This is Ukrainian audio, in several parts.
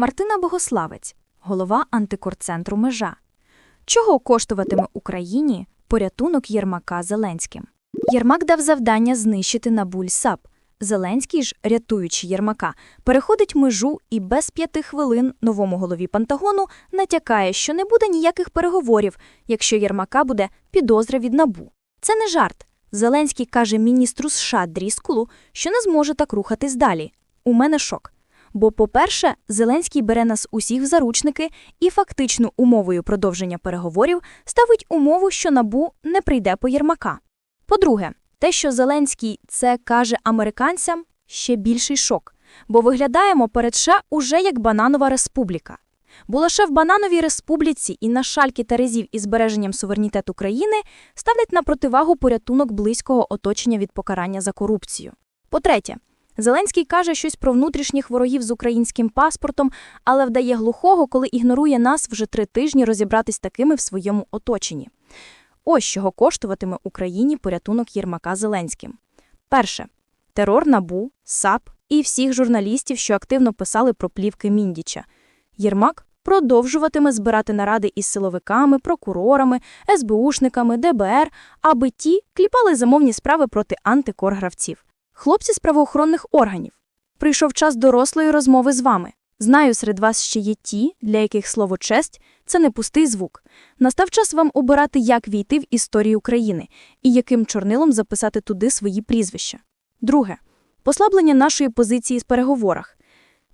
Мартина Богославець, голова антикорцентру Межа. Чого коштуватиме Україні порятунок Єрмака Зеленським? Єрмак дав завдання знищити Набуль САП. Зеленський ж, рятуючи Єрмака, переходить межу і без п'яти хвилин новому голові Пентагону натякає, що не буде ніяких переговорів, якщо Єрмака буде підозра від набу. Це не жарт. Зеленський каже міністру США Дріскулу, що не зможе так рухатись далі. У мене шок. Бо, по-перше, Зеленський бере нас усіх в заручники і фактично умовою продовження переговорів ставить умову, що набу не прийде по Єрмака. По-друге, те, що Зеленський це каже американцям, ще більший шок, бо виглядаємо перед США уже як бананова республіка. Бо лише в банановій республіці і на шальки Терезів із збереженням суверенітету країни ставлять на противагу порятунок близького оточення від покарання за корупцію. По-третє, Зеленський каже щось про внутрішніх ворогів з українським паспортом, але вдає глухого, коли ігнорує нас вже три тижні розібратись такими в своєму оточенні. Ось чого коштуватиме Україні порятунок Єрмака Зеленським. Перше терор НАБУ, САП і всіх журналістів, що активно писали про плівки Міндіча. Єрмак продовжуватиме збирати наради із силовиками, прокурорами, СБУшниками, ДБР, аби ті кліпали замовні справи проти антикоргравців. Хлопці з правоохоронних органів. Прийшов час дорослої розмови з вами. Знаю, серед вас ще є ті, для яких слово честь це не пустий звук. Настав час вам обирати, як війти в історію України і яким чорнилом записати туди свої прізвища. Друге послаблення нашої позиції з переговорах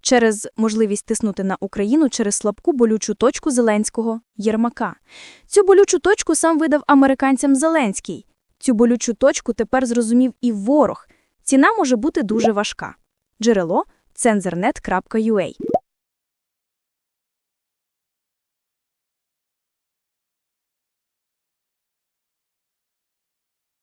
через можливість тиснути на Україну через слабку болючу точку Зеленського Єрмака. Цю болючу точку сам видав американцям Зеленський. Цю болючу точку тепер зрозумів і ворог. Ціна може бути дуже важка. Джерело – cenzernet.ua